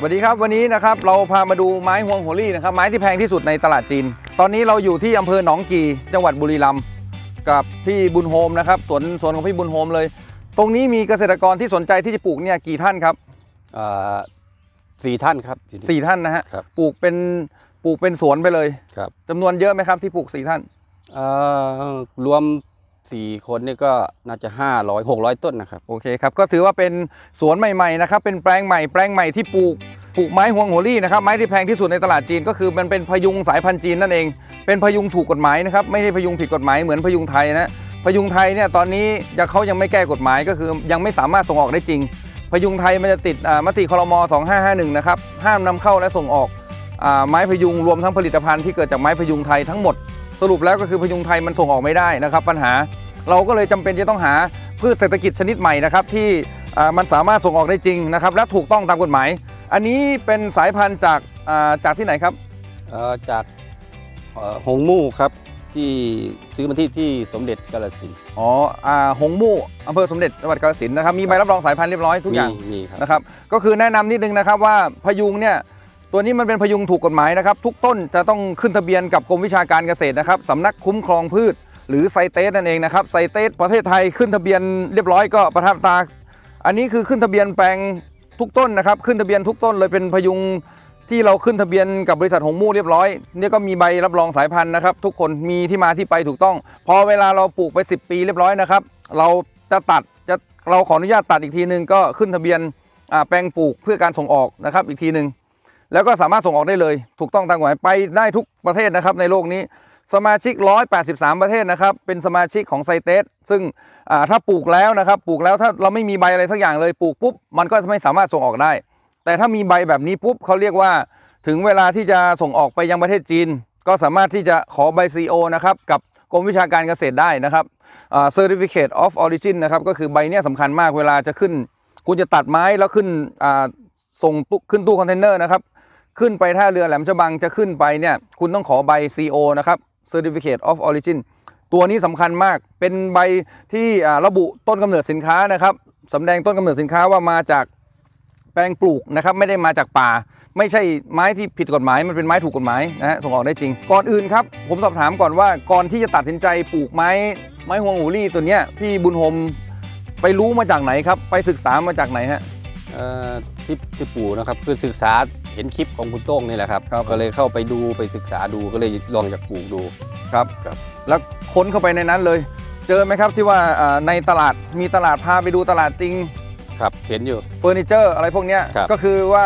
สวัสดีครับวันนี้นะครับเราพามาดูไม้ฮวงโหรี่นะครับไม้ที่แพงที่สุดในตลาดจีน ตอนนี้เราอยู่ที่อำเภอหนองกีจังหวัดบุรีรัมย์กับพี่บุญโฮมนะครับสวนสวนของพี่บุญโฮมเลย ตรงนี้มีเกษตรกรที่สนใจที่จะปลูกเนี่ยกี่ท่านครับอ่าสี่ท่านครับสี่ท่านนะฮะครับ ปลูกเป็นปลูกเป็นสวนไปเลยครับจำนวนเยอะไหมครับที่ปลูกสี่ท่านอ่ารวม สี่คนนี่ก็น่าจะห้าร้อยหกร้อยต้นนะครับ โอเคครับ ก็ถือว่าเป็นสวนใหม่ๆนะครับ เป็นแปลงใหม่แปลงใหม่ที่ปลูกปลูกไม้ฮวงโหรี่นะครับ ไม้ที่แพงที่สุดในตลาดจีนก็คือมันเป็นพยุงสายพันธุ์จีนนั่นเอง เป็นพยุงถูกกฎหมายนะครับ ไม่ใช่พยุงผิดกฎหมายเหมือนพยุงไทยนะพยุงไทยเนี่ยตอนนี้ยังเขายังไม่แก้กฎหมายก็คือยังไม่สามารถส่งออกได้จริง พยุงไทยมันจะติดมติครม2551นะครับห้ามนำเข้าและส่งออกอไม้พยุงรวมทั้งผลิตภัณฑ์ที่เกิดจากไม้พยุงไทยทั้งหมด สรุปแล้วก็คือพยุงไทยมันส่งออกไม่ได้นะครับ ปัญหาเราก็เลยจำเป็นจะต้องหาพืชเศรษฐกิจชนิดใหม่นะครับที่อ่ามันสามารถส่งออกได้จริงนะครับ และถูกต้องตามกฎหมาย อันนี้เป็นสายพันธุ์จากอ่าจากที่ไหนครับเอ่อจากเอ่อหงมู่ครับที่ซื้อมาที่ที่สมเด็จกาลสินธุ์อ๋ออ่าหงมู่อำเภอสมเด็จจังหวัดกาฬสินธุ์นะครับมีใบรับรองสายพันธุ์เรียบร้อยทุกอย่างมีมีครับนะครับ ก็คือแนะนำนิดนึงนะครับว่าพยุงเนี่ย ตัวนี้มันเป็นพยุงถูกกฎหมายนะครับ ทุกต้นจะต้องขึ้นทะเบียนกับกรมวิชาการเกษตรนะครับสำนักคุ้มครองพืช หรือไซเตสนั่นเองนะครับไซเตสประเทศไทยขึ้นทะเบียนเรียบร้อยก็ประทับตา อันนี้คือขึ้นทะเบียนแปลงทุกต้นนะครับ ขึ้นทะเบียนทุกต้นเลยเป็นพยุงที่เราขึ้นทะเบียนกับบริษัทหงมู่เรียบร้อยเนี่ยก็มีใบรับรองสายพันธุ์นะครับ ทุกคนมีที่มาที่ไปถูกต้อง พอเวลาเราปลูกไป 10 ปีเรียบร้อยนะครับ เราจะตัดจะเราขออนุญาตตัดอีกทีหนึ่งก็ขึ้นทะเบียนแปลงปลูกเพื่อการส่งออกนะครับอีกทีหนึ่ง แล้วก็สามารถส่งออกได้เลย ถูกต้องตามกฎหมายไปได้ทุกประเทศนะครับในโลกนี้สมาชิก 183 ประเทศนะครับ เป็นสมาชิกของไซเตสซึ่งถ้าปลูกแล้วนะครับ ปลูกแล้วถ้าเราไม่มีใบอะไรสักอย่างเลย ปลูกปุ๊บ มันก็ไม่สามารถส่งออกได้ แต่ถ้ามีใบแบบนี้ปุ๊บเขาเรียกว่า ถึงเวลาที่จะส่งออกไปยังประเทศจีน ก็สามารถที่จะขอใบ CO นะครับ กับกรมวิชาการเกษตรได้นะครับ Certificate of Origin นะครับ ก็คือใบเนี้ยสำคัญมาก เวลาจะขึ้น คุณจะตัดไม้แล้วขึ้นส่งขึ้นตู้คอนเทนเนอร์นะครับ ขึ้นไปท่าเรือแหลมฉบังจะขึ้นไปเนี่ยคุณต้องขอใบ CO นะครับ Certificate of Origin ตัวนี้สำคัญมากเป็นใบที่ระบุต้นกำเนิดสินค้านะครับสำแดงต้นกำเนิดสินค้าว่ามาจากแปลงปลูกนะครับไม่ได้มาจากป่า ไม่ใช่ไม้ที่ผิดกฎหมาย มันเป็นไม้ถูกกฎหมายนะฮะส่งออกได้จริง ก่อนอื่นครับ ผมสอบถามก่อนว่าก่อนที่จะตัดสินใจปลูกไม้ไม้ฮวงหูรี่ตัวเนี้ยพี่บุญโฮมไปรู้มาจากไหนครับ ไปศึกษามาจากไหนฮะ ที่ที่ปลูกนะครับคือศึกษาเห็นคลิปของคุณโต้งนี่แหละครับครับ ก็เลยเข้าไปดูไปศึกษาดูก็เลยลองจากปลูกดูครับครับ แล้วค้นเข้าไปในนั้นเลย เจอไหมครับที่ว่าอ่าในตลาดมีตลาดพาไปดูตลาดจริงครับ เห็นอยู่ เฟอร์นิเจอร์อะไรพวกเนี้ยครับ ก็คือว่า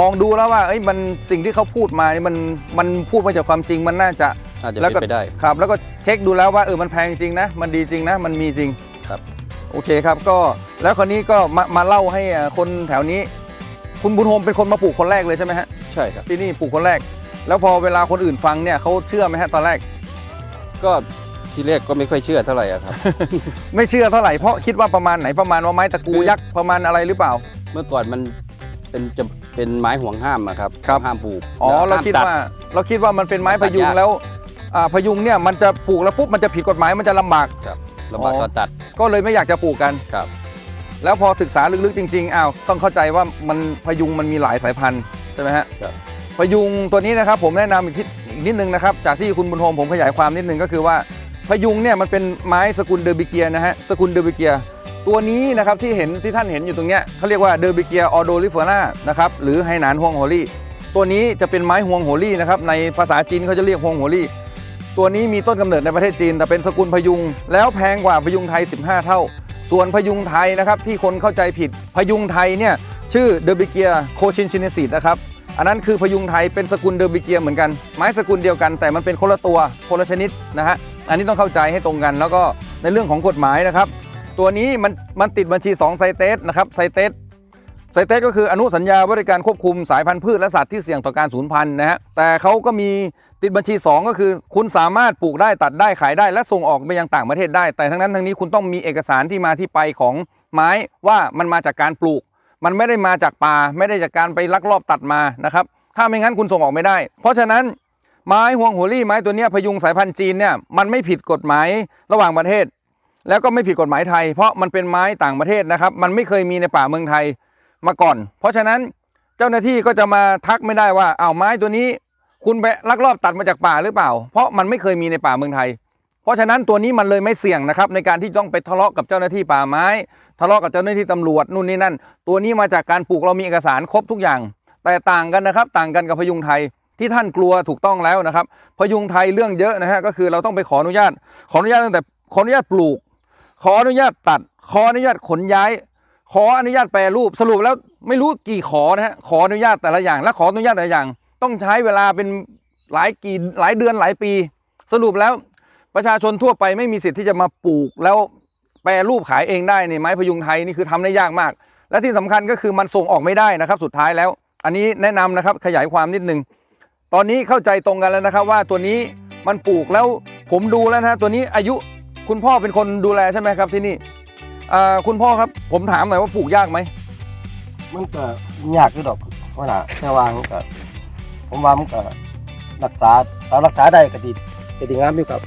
มองดูแล้วว่าเอ้ยมันสิ่งที่เขาพูดมานี่มันมันพูดมาจากความจริงมันน่าจะน่าจะแล้วเป็นก็ไปได้ ครับแล้วก็เช็คดูแล้วว่าเออมันแพงจริงนะ มันดีจริงนะ มันมีจริงครับ โอเคครับก็แล้วคนนี้ก็มามาเล่าให้อ่าคนแถวนี้ คุณบุญโฮมเป็นคนมาปลูกคนแรกเลยใช่ไหมฮะใช่ครับที่นี่ปลูกคนแรก แล้วพอเวลาคนอื่นฟังเนี่ยเขาเชื่อไหมฮะตอนแรก ก็ที่แรกก็ไม่ค่อยเชื่อเท่าไหร่อะครับ ไม่เชื่อเท่าไหร่เพราะคิดว่าประมาณไหนประมาณว่าไม้ตะกูยักษ์ประมาณอะไรหรือเปล่า เมื่อก่อนมันเป็นจะเป็นไม้ห่วงห้ามอะครับครับ ห้ามปลูกอ๋อแล้วเราห้มคิดตัว่าเราคิดว่ามันเป็นไม้ตัพดยุงยากแล้วอ่าพยุงเนี่ยมันจะปลูกแล้วปุ๊บมันจะผิดกฎหมายมันจะลำบากครับ ลำบากอ๋อตอนตัดก็เลยไม่อยากจะปลูกกันครับ แล้วพอศึกษาลึกๆจริงๆอ้าวต้องเข้าใจว่ามันพยุงมันมีหลายสายพันธุ์ใช่ไหมฮะครับพยุงตัวนี้นะครับผมแนะนำอีกทีอีกนิดนึงนะครับ จากที่คุณบุญโฮมผมขยายความนิดนึงก็คือว่าพยุงเนี่ยมันเป็นไม้สกุลเดอร์บิเกียนะฮะสกุลเดอร์บิเกีย ตัวนี้นะครับที่เห็นที่ท่านเห็นอยู่ตรงเนี้ยเขาเรียกว่าเดอร์บิเกียออโดลิเฟอรานะครับหรือไหหนานฮวงโฮลี่ตัวนี้จะเป็นไม้ฮวงโฮลี่นะครับในภาษาจีนเขาจะเรียกฮวงโฮลี่ ตัวนี้มีต้นกำเนิดในประเทศจีน แต่เป็นสกุลพยุง แล้วแพงกว่าพยุงไทย 15 เท่า ส่วนพยุงไทยนะครับที่คนเข้าใจผิดพยุงไทยเนี่ยชื่อเดอร์บิเกียโคชินชินซิตนะครับอันนั้นคือพยุงไทยเป็นสกุลเดอร์บิเกียเหมือนกัน ไม้สกุลเดียวกันแต่มันเป็นคนละตัวคนละชนิดนะฮะอันนี้ต้องเข้าใจให้ตรงกัน แล้วก็ในเรื่องของกฎหมายนะครับ ตัวนี้มันมันติดบัญชี 2 ไซเตสนะครับไซเตสไซเตสก็คืออนุสัญญาบริการควบคุมสายพันธุ์พืชและสัตว์ที่เสี่ยงต่อการสูญพันธุ์นะฮะแต่เขาก็มี ติดบัญชี 2 ก็คือคุณสามารถปลูกได้ตัดได้ขายได้ และส่งออกไปยังต่างประเทศได้ แต่ทั้งนั้นทั้งนี้คุณต้องมีเอกสารที่มาที่ไปของไม้ว่ามันมาจากการปลูก มันไม่ได้มาจากป่าไม่ได้จากการไปลักลอบตัดมานะครับถ้าไม่งั้นคุณส่งออกไม่ได้ เพราะฉะนั้นไม้ฮวงหัวลี่ไม้ตัวนี้พยุงสายพันธุ์จีนเนี่ยมันไม่ผิดกฎหมายระหว่างประเทศ แล้วก็ไม่ผิดกฎหมายไทย เพราะมันเป็นไม้ต่างประเทศนะครับมันไม่เคยมีในป่าเมืองไทยมาก่อน เพราะฉะนั้นเจ้าหน้าที่ก็จะมาทักไม่ได้ว่าเอาไม้ตัวนี้ คุณไปลักลอบตัดมาจากป่าหรือเปล่า เพราะมันไม่เคยมีในป่าเมืองไทย เพราะฉะนั้นตัวนี้มันเลยไม่เสี่ยงนะครับ ในการที่ต้องไปทะเลาะกับเจ้าหน้าที่ป่าไม้ ทะเลาะกับเจ้าหน้าที่ตำรวจนู่นนี่นั่น ตัวนี้มาจากการปลูกเรามีเอกสารครบทุกอย่าง แต่ต่างกันนะครับ ต่างกันกับพยุงไทยที่ท่านกลัวถูกต้องแล้วนะครับ พยุงไทยเรื่องเยอะนะฮะก็คือเราต้องไปขออนุญาต ขออนุญาตตั้งแต่ขออนุญาตปลูก ขออนุญาตตัด ขออนุญาตขนย้าย ขออนุญาตแปรรูปสรุปแล้วไม่รู้กี่ขอนะฮะขออนุญาตแต่ละอย่าง และขออนุญาตแต่ละอย่าง ต้องใช้เวลาเป็นหลายกี่หลายเดือนหลายปี สรุปแล้วประชาชนทั่วไปไม่มีสิทธิ์ที่จะมาปลูก แล้วแปรรูปขายเองได้ในไม้พยุงไทยนี่คือทำได้ยากมาก และที่สำคัญก็คือมันส่งออกไม่ได้นะครับ สุดท้ายแล้ว อันนี้แนะนำนะครับขยายความนิดนึง ตอนนี้เข้าใจตรงกันแล้วนะครับ ว่าตัวนี้มันปลูกแล้วผมดูแล้วนะตัวนี้อายุคุณพ่อเป็นคนดูแลใช่ไหมครับที่นี่คุณพ่อครับผมถามหน่อยว่าปลูกยากไหมมันก็ยากอยู่ดอกว่าแต่วามันก็ ผมว่ามันก็รักษาถ้ารักษาได้ก็ดีก็ดีงามอยู่ครับ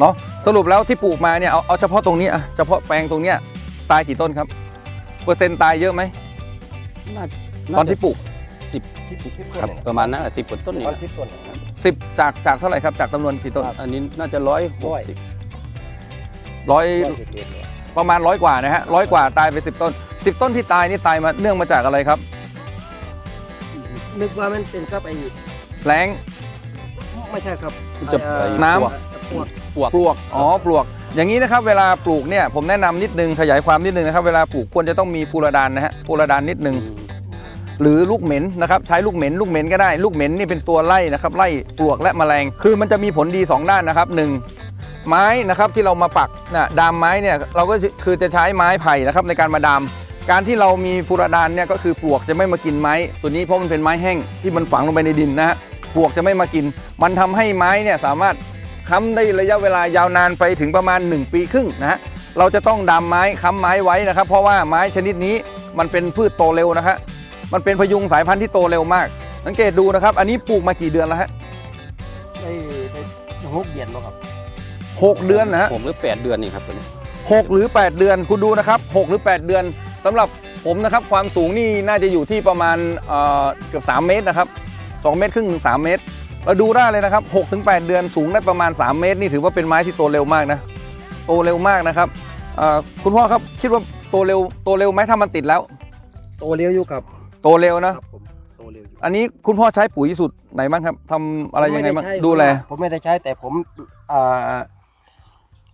เนาะสรุปแล้วที่ปลูกมาเนี่ยเอาเอาเฉพาะตรงนี้อะเฉพาะแปลงตรงเนี้ยตายกี่ต้นครับ เปอร์เซ็นต์ตายเยอะไหม น่าตอนที่ปลูก สิบสิบสิบครับ ประมาณนั้นสิบกว่าต้นนี่มันนะสิบต้นนะครับ สิบจากจากเท่าไหร่ครับจากจำนวนกี่ต้นอันนี้น่าจะร้อยหกสิบร้อยร้อยสิบเอ็ดเนี่ยประมาณร้อยกว่านะฮะร้อยกว่าตายไปสิบต้นสิบต้นที่ตายนี่ตายมาเนื่องมาจากอะไรครับ นึกว่ามันเป็นครับไอ้แรงไม่ใช่ครับจะเอ่อน้ำ พวกปวกปลวก อ๋อ ปลวก อย่างนี้นะครับ เวลาปลูกเนี่ย ผมแนะนำนิดนึง ขยายความนิดนึงนะครับ เวลาปลูกควรจะต้องมีฟูรดานนะฮะ ฟูรดานนิดนึง หรือลูกเหม็นนะครับ ใช้ลูกเหม็น ลูกเหม็นก็ได้ ลูกเหม็นนี่เป็นตัวไล่นะครับ ไล่ปลวกและแมลง คือมันจะมีผลดี 2 ด้านนะครับหนึ่งไม้นะครับที่เรามาปักนะดามไม้เนี่ย เราก็คือจะใช้ไม้ไผ่นะครับในการมาดาม การที่เรามีฟูรดานเนี่ยก็คือปลวกจะไม่มากินไม้ ตัวนี้เพราะมันเป็นไม้แห้งที่มันฝังลงไปในดินนะฮะปลวกจะไม่มากิน มันทำให้ไม้เนี่ยสามารถค้ำได้ระยะเวลายาวนานไปถึงประมาณ 1 ปีครึ่งนะฮะเราจะต้องดามไม้ค้ำไม้ไว้นะครับ เพราะว่าไม้ชนิดนี้มันเป็นพืชโตเร็วนะฮะมันเป็นพยุงสายพันธุ์ที่โตเร็วมาก สังเกตดูนะครับ อันนี้ปลูกมากี่เดือนแล้วฮะได้ได้หกเดือนแล้วครับหกเดือนนะฮะผมหรือแปดเดือนนี่ครับตัวนี้หกหรือ 8 เดือนคุณดูนะครับ6หรือ 8 เดือน สำหรับผมนะครับความสูงนี่น่าจะอยู่ที่ประมาณเอ่อเกือบ3 เมตรนะครับ2เมตรครึ่งถึง3เมตร เราดูได้เลยนะครับ6ถึง8เดือนสูงได้ประมาณ 3 เมตร นี่ถือว่าเป็นไม้ที่โตเร็วมากนะโตเร็วมากนะครับเอ่อคุณพ่อครับคิดว่าโตเร็วโตเร็วไหมถ้ามันติดแล้ว โตเร็วอยู่ครับโตเร็วนะครับผมโตเร็วอยู่อันนี้คุณพ่อใช้ปุ๋ยสูตรไหนบ้างครับทำอะไรยังไงบ้างผมม่ใช้ดูแลผมไม่ได้ใช้แต่ผมอ่า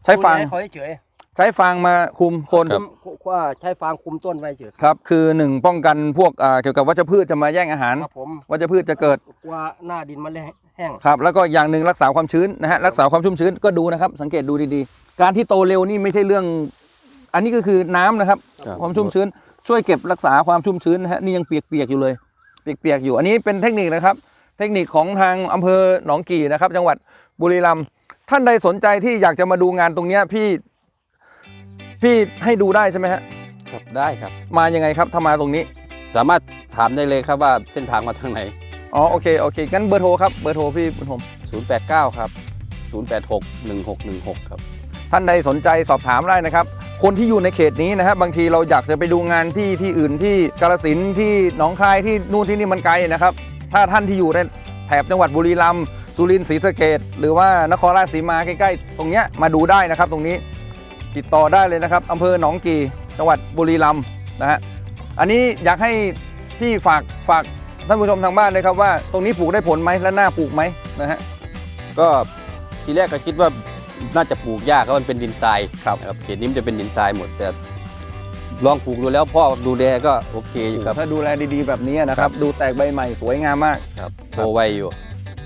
ใช้ฟางดูแลเขาเฉย ใช้ฟางมาคุมโคนคุมว่าใช้ฟางคุมต้นไว้เฉยครับ คือหนึ่งป้องกันพวกอ่าเกี่ยวกับวัชพืชจะมาแย่งอาหาร ครับผมวัชพืชจะเกิด กลัวหน้าดินมันแห้ง ครับแล้วก็อย่างหนึ่งรักษาความชื้นนะฮะรักษาความชุ่มชื้นก็ดูนะครับ สังเกตดูดีๆ การที่โตเร็วนี่ไม่ใช่เรื่อง อันนี้ก็คือน้ำนะครับ ครับ ความชุ่มชื้น ช่วยเก็บรักษาความชุ่มชื้นนะฮะนี่ยังเปียกๆอยู่เลย เปียกๆอยู่ อันนี้เป็นเทคนิคนะครับ เทคนิคของทางอำเภอหนองกี่นะครับ จังหวัดบุรีรัมย์ท่านใดสนใจที่อยากจะมาดูงานตรงเนี้ยพี่ พี่ให้ดูได้ใช่ไหมฮะครับได้ครับ มายังไงครับถ้ามาตรงนี้ สามารถถามได้เลยครับว่าเส้นทางมาทางไหน อ๋อโอเคโอเคงั้นเบอร์โทรครับเบอร์โทรพี่บุญโฮม089 ครับ 086 1616 ครับ ท่านใดสนใจสอบถามได้นะครับ คนที่อยู่ในเขตนี้นะครับบางทีเราอยากจะไปดูงานที่ที่อื่นที่กาลสินธุ์ที่หนองคายที่นู่นที่นี่มันไกลนะครับ ถ้าท่านที่อยู่ในแถบจังหวัดบุรีรัมย์สุรินทร์ศรีสะเกดหรือว่านครราชสีมาใกล้ๆ ตรงเนี้ยมาดูได้นะครับตรงนี้ ติดต่อได้เลยนะครับอำเภอหนองกีจังหวัดบุรีรัมย์นะฮะอันนี้อยากให้พี่ฝากฝากท่านผู้ชมทางบ้านเลยครับว่าตรงนี้ปลูกได้ผลไหมและน่าปลูกไหมนะฮะก็ทีแรกก็คิดว่าน่าจะปลูกยากเพราะมันเป็นดินทรายครับนะครับเขตนี้มันจะเป็นดินทรายหมดแต่ลองปลูกดูแล้วพ่อดูแลก็โอเคอยู่ครับถ้าดูแลดีๆแบบนี้นะครับ ดูแตกใบใหม่สวยงามมากครับโตไวอยู่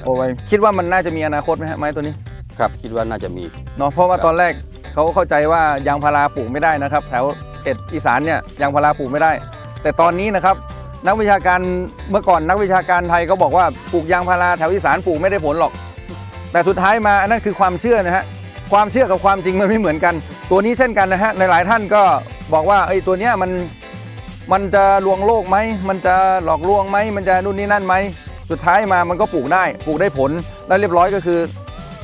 โอ้ยคิดว่ามันน่าจะมีอนาคตไหมฮะไม้ตัวนี้ครับ คิดว่าน่าจะมีเนาะเพราะว่าครับตอนแรก เขาเข้าใจว่ายางพาราปลูกไม่ได้นะครับ แถวเขตอีสานเนี่ยยางพาราปลูกไม่ได้ แต่ตอนนี้นะครับนักวิชาการเมื่อก่อนนักวิชาการไทยก็บอกว่าปลูกยางพาราแถวอีสานปลูกไม่ได้ผลหรอก แต่สุดท้ายมาอันนั้นคือความเชื่อนะฮะความเชื่อกับความจริงมันไม่เหมือนกัน ตัวนี้เช่นกันนะฮะในหลายท่านก็บอกว่าไอ้ตัวเนี้ยมันมันจะลวงโลกไหมมันจะหลอกลวงไหมมันจะนู่นนี่นั่นไหมสุดท้ายมามันก็ปลูกได้ ปลูกได้ผลแล้วเรียบร้อยก็คือ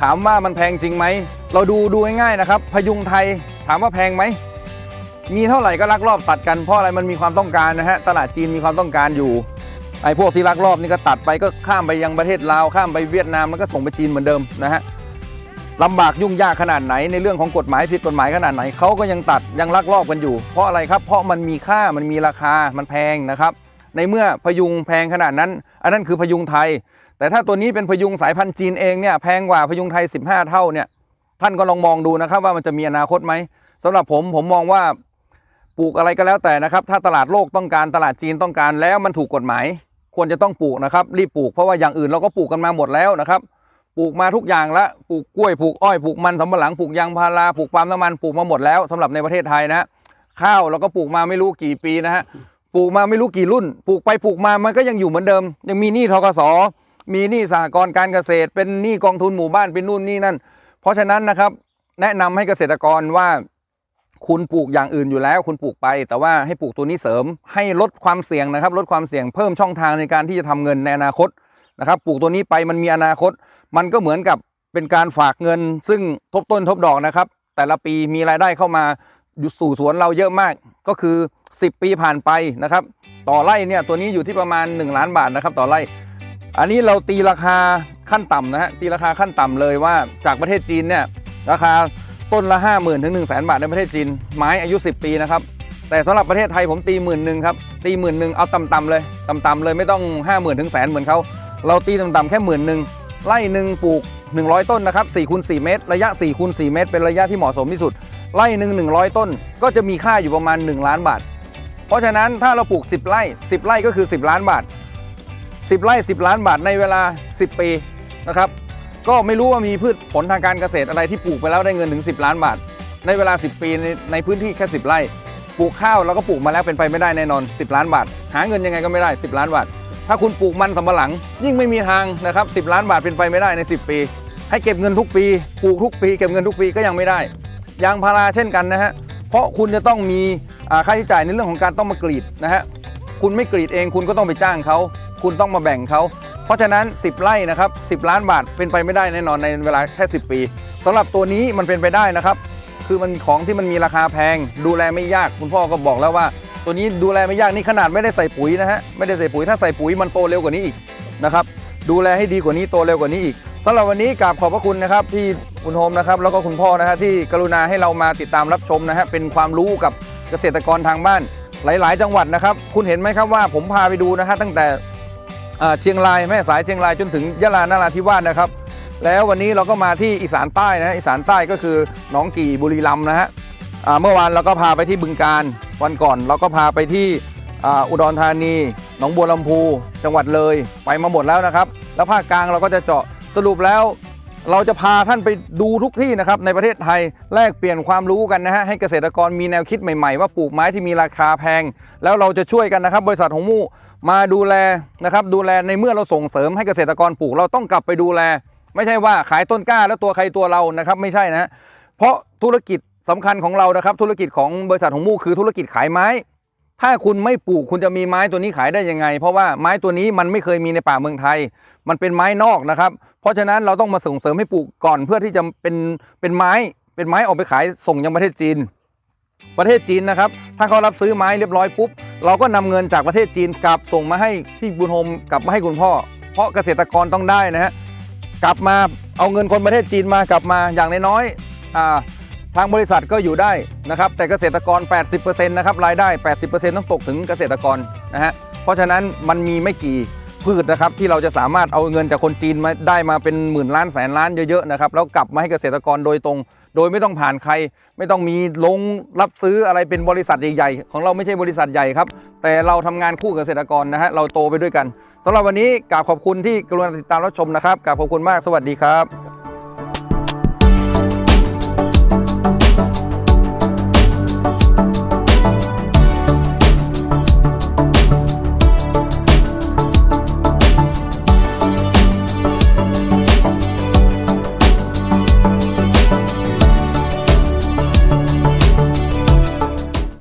ถามว่ามันแพงจริงไหม เราดูดูง่ายๆนะครับ พยุงไทยถามว่าแพงไหม มีเท่าไหร่ก็ลักลอบตัดกันเพราะอะไรมันมีความต้องการนะฮะตลาดจีนมีความต้องการอยู่ไอ้พวกที่ลักลอบนี่ก็ตัดไปก็ข้ามไปยังประเทศลาวข้ามไปเวียดนามแล้วก็ส่งไปจีนเหมือนเดิมนะฮะลำบากยุ่งยากขนาดไหนในเรื่องของกฎหมายผิดกฎหมายขนาดไหนเขาก็ยังตัดยังลักลอบกันอยู่ เพราะอะไรครับ เพราะมันมีค่ามันมีราคามันแพงนะครับในเมื่อพยุงแพงขนาดนั้น อันนั้นคือพยุงไทย แต่ถ้าตัวนี้เป็นพยุงสายพันธุ์จีนเองเนี่ยแพงกว่าพยุงไทย 15 เท่าเนี่ย ท่านก็ลองมองดูนะครับ ว่ามันจะมีอนาคตไหมสำหรับผมผมมองว่าปลูกอะไรก็แล้วแต่นะครับ ถ้าตลาดโลกต้องการตลาดจีนต้องการแล้วมันถูกกฎหมาย ควรจะต้องปลูกนะครับ รีบปลูกเพราะว่าอย่างอื่นเราก็ปลูกกันมาหมดแล้วนะครับปลูกมาทุกอย่างละปลูกกล้วยปลูกอ้อยปลูกมันสำปะหลังปลูกยางพาราปลูกปาล์มน้ำมันปลูกมาหมดแล้วสำหรับในประเทศไทยนะฮะข้าวเราก็ปลูกมาไม่รู้กี่ปีนะฮะปลูกมาไม่รู้กี่รุ่น ปลูกไปปลูกมามันก็ยังอยู่เหมือนเดิม ยังมีหนี้ทกสมีหนี้สหกรณ์การเกษตร เป็นหนี้กองทุนหมู่บ้านเป็นนู่นนี่นั่น เพราะฉะนั้นนะครับแนะนำให้เกษตรกรว่าคุณปลูกอย่างอื่นอยู่แล้ว คุณปลูกไป แต่ว่าให้ปลูกตัวนี้เสริมให้ลดความเสี่ยงนะครับ ลดความเสี่ยงเพิ่มช่องทางในการที่จะทำเงินในอนาคตนะครับ ปลูกตัวนี้ไปมันมีอนาคต มันก็เหมือนกับเป็นการฝากเงิน ซึ่งทบต้นทบดอกนะครับ แต่ละปีมีรายได้เข้ามาอยู่สู่สวนเราเยอะมากก็คือ 10 ปีผ่านไปนะครับ ต่อไร่เนี่ยตัวนี้อยู่ที่ประมาณ 1 ล้านบาทนะครับ ต่อไร่ อันนี้เราตีราคา ขั้นต่ำนะฮะตีราคาขั้นต่ำเลยว่าจากประเทศจีนเนี่ยราคาต้นละ 5 0,000 ถึง 1 0 0 0 0แบาทในประเทศจีน ไม้อายุ 10 ปีนะครับ แต่สำหรับประเทศไทยผมตีหมื่นหนึ่งครับ ตีหมื่นหนึ่งเอาต่ำๆเลย ต่ำๆเลยไม่ต้อง 5 0,000 ถึงแสนเหมือนเขา เราตีต่ำๆแค่หมื่นหนึ่งไร่หนึ่งปลูก 100 ต้นนะครับ4คูณ4เมตร ระยะ4คูณ4เมตร เป็นระยะที่เหมาะสมที่สุด ไร่หนึ่ง100 ต้น ก็จะมีค่าอยู่ประมาณ 1 ล้านบาท เพราะฉะนั้นถ้าเราปลูก 10 ไร่ 10 ไร่ก็คือ 10 ล้านบาท 10 ไร่ 10 ล้านบาทในเวลา 10 ปี นะครับ ก็ไม่รู้ว่ามีพืชผลทางการเกษตรอะไรที่ปลูกไปแล้วได้เงินถึง 10 ล้านบาท ในเวลา 10 ปีในในพื้นที่แค่ 10 ไร่ ปลูกข้าวแล้วก็ปลูกมาแล้วเป็นไปไม่ได้แน่นอน 10 ล้านบาท หาเงินยังไงก็ไม่ได้ 10 ล้านบาท ถ้าคุณปลูกมันสำปะหลัง ยิ่งไม่มีทางนะครับ10 ล้านบาทเป็นไปไม่ได้ใน 10 ปี ให้เก็บเงินทุกปีปลูกทุกปีเก็บเงินทุกปีก็ยังไม่ได้ยางพาราเช่นกันนะฮะเพราะคุณจะต้องมีค่าใช้จ่ายในเรื่องของการต้องมากรีดนะฮะคุณไม่กรีดเองคุณก็ต้องไปจ้างเขา คุณต้องมาแบ่งเขา เพราะฉะนั้น 10 ไร่นะครับ10 ล้านบาทเป็นไปไม่ได้แน่นอนในเวลาแค่ 10 ปีสำหรับตัวนี้มันเป็นไปได้นะครับ คือมันของที่มันมีราคาแพง ดูแลไม่ยากคุณพ่อก็บอกแล้วว่า ตัวนี้ดูแลไม่ยากนี่ขนาดไม่ได้ใส่ปุ๋ยนะฮะไม่ได้ใส่ปุ๋ยถ้าใส่ปุ๋ยมันโตเร็วกว่านี้อีกนะครับดูแลให้ดีกว่านี้โตเร็วกว่านี้อีกสำหรับวันนี้กราบขอบพระคุณนะครับที่คุณโฮมนะครับแล้วก็คุณพ่อนะฮะที่กรุณาให้เรามาติดตามรับชมนะฮะเป็นความรู้กับเกษตรกรทางบ้านหลาย ๆ จังหวัดนะครับ คุณเห็นไหมครับว่าผมพาไปดูนะฮะตั้งแต่ เชียงรายแม่สายเชียงรายจนถึงยะลานาราธิวาสนะครับ แล้ววันนี้เราก็มาที่อีสานใต้นะฮะอีสานใต้ก็คือหนองกี่บุรีรัมย์นะฮะเมื่อวานเราก็พาไปที่บึงการวันก่อนเราก็พาไปที่อุดรธานี หนองบัวลำพู จังหวัดเลย ไปมาหมดแล้วนะครับ แล้วภาคกลางเราก็จะเจาะสรุปแล้ว เราจะพาท่านไปดูทุกที่นะครับในประเทศไทยแลกเปลี่ยนความรู้กันนะฮะให้เกษตรกรมีแนวคิดใหม่ๆ ว่าปลูกไม้ที่มีราคาแพง แล้วเราจะช่วยกันนะครับ บริษัทหงมู่มาดูแลนะครับดูแลในเมื่อเราส่งเสริมให้เกษตรกรปลูกเราต้องกลับไปดูแล ไม่ใช่ว่าขายต้นกล้าแล้วตัวใครตัวเรานะครับไม่ใช่นะฮะเพราะธุรกิจสำคัญของเรานะครับธุรกิจของบริษัทหงมู่คือธุรกิจขายไม้ ถ้าคุณไม่ปลูกคุณจะมีไม้ตัวนี้ขายได้ยังไง เพราะว่าไม้ตัวนี้มันไม่เคยมีในป่าเมืองไทย มันเป็นไม้นอกนะครับ เพราะฉะนั้นเราต้องมาส่งเสริมให้ปลูกก่อนเพื่อที่จะเป็นเป็นไม้เป็นไม้ออกไปขายส่งยังประเทศจีน ประเทศจีนนะครับ ถ้าเขารับซื้อไม้เรียบร้อยปุ๊บเราก็นำเงินจากประเทศจีนกลับส่งมาให้พี่บุญโฮมกลับมาให้คุณพ่อ เพราะเกษตรกรต้องได้นะฮะกลับมาเอาเงินคนประเทศจีนมากลับมาอย่างน้อยๆอ่า ทางบริษัทก็อยู่ได้นะครับแต่เกษตรกร 80%นะครับรายได้ 80%ต้องตกถึงเกษตรกรนะฮะเพราะฉะนั้นมันมีไม่กี่พืชนะครับที่เราจะสามารถเอาเงินจากคนจีนมาได้มาเป็นหมื่นล้านแสนล้านเยอะๆนะครับแล้วกลับมาให้เกษตรกรโดยตรง โดยไม่ต้องผ่านใคร ไม่ต้องมีลงรับซื้ออะไรเป็นบริษัทใหญ่ๆ ของเราไม่ใช่บริษัทใหญ่ครับ แต่เราทำงานคู่กับเกษตรกรนะฮะเราโตไปด้วยกันสำหรับวันนี้กราบขอบคุณที่กรุณาติดตามรับชมนะครับกราบขอบคุณมากสวัสดีครับ